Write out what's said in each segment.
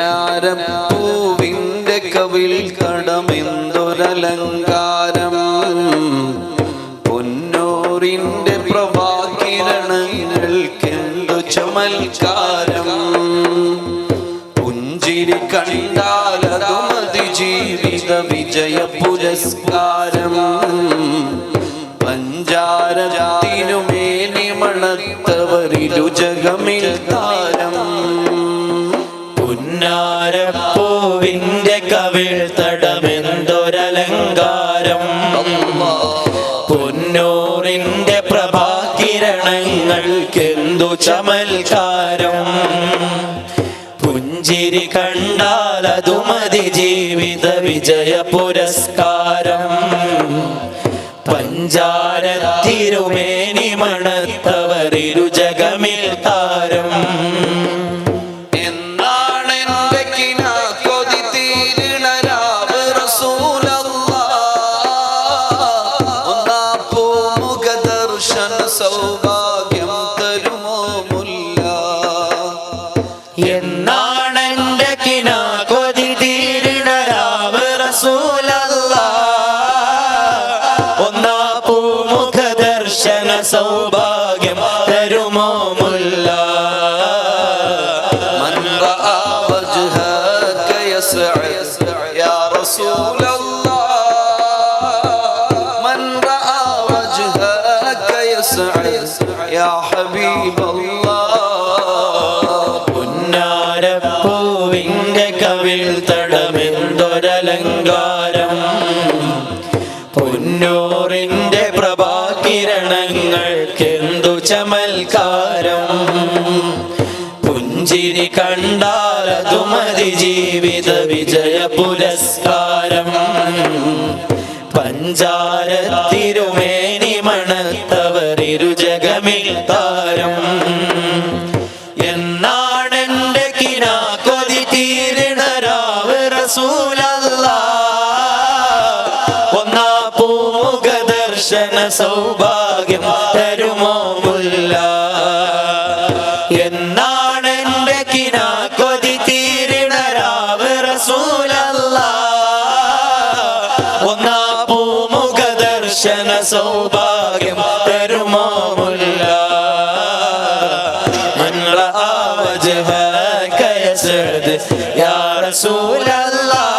പുന്നാരപ്പൂവിന്റെ കവിൽ കടമെന്തൊരലങ്കാരം? പൊന്നോറിന്റെ പ്രഭാകിരണങ്ങൾക്കെന്തു ചമൽക്കാരം? പുഞ്ചിരി കണ്ടാലതു മതി ജീവിത വിജയ പുരസ്കാരം. പഞ്ചാരത്തിനുമേനി മണത്തവരിലു ജഗമിൽ പുന്നാരപ്പൂവിന്റെ കവിൾ തടമെന്തൊരലങ്കാരം പൊന്നൂറിന്റെ പ്രഭാകിരണങ്ങൾക്കെന്തു ചമൽക്കാരം? പുഞ്ചിരി കണ്ടാൽ അതു മതി ജീവിത വിജയ പുരസ്കാരം. പഞ്ചാര തിരുമേനി മണത്തവരിരു ജഗമിൽ സൗഭാഗ്യം തരുമോ മുല്ല എന്നാണെന്റെ കിനാ കൊതി തീരണ രാവ് റസൂലല്ലാ. ഒന്നാ പൂമുഖ ദർശന സൗഭാഗ്യം തരുമോ മുല്ല من رأى وجهك يسعد يا حبيب الله പുന്നാരപ്പൂവിന്റെ കവിൾ തടമെന്തൊരലങ്കാരം പൊന്നൂറിന്റെ പ്രഭാകിരണങ്ങൾക്കെന്തു ചമൽക്കാരം പുഞ്ചിരി കണ്ടാൽ അതു മതി ജീവിത വിജയ പുരസ്കാരം പഞ്ചാര തിരുമേനി മണത്തവരിരു സൗഭാഗ്യം തരുമോ മുല്ല എന്നാണെന്റെ കിനാ കൊതി തീരണ രാവ് റസൂലല്ലാ. ഒന്നാ പൂമുഖ ദർശന സൗഭാഗ്യം തരുമോ മുല്ല من رأى وجهك يسعد يا رسول الله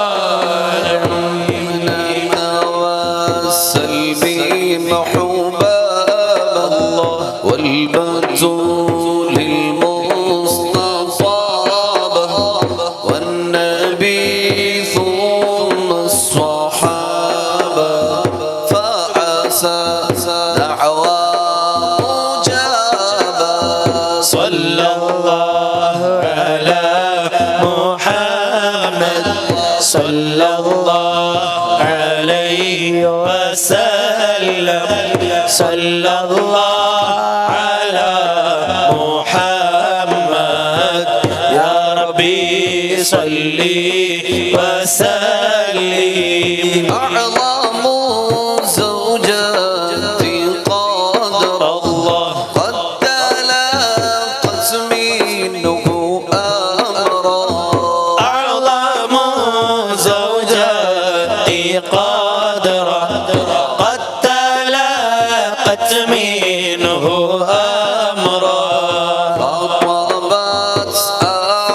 وسلم. صلى الله على محمد. يا ربي صلي وسلم. تلاقت منه أمرا. خطبت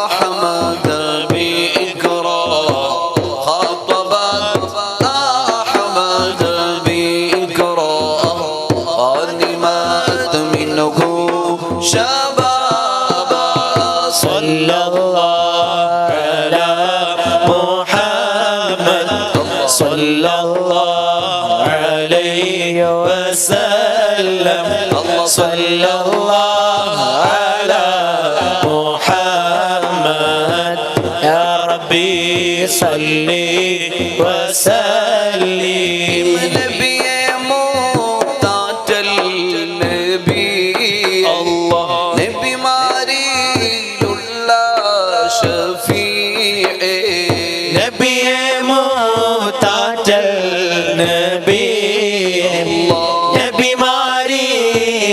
أحمد بإكرام خطبت أحمد بإكرام غنمت منه شبابا صلى الله على محمد. صلى الله عليه وسلم. صلي وسلم. نبي مقطعة النبي الله نبي ماري الله شفيع نبي مقطعة النبي الله نبي ماري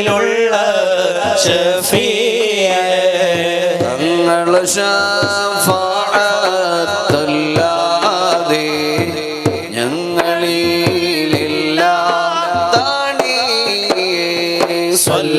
الله شفيع തങ്ങളെ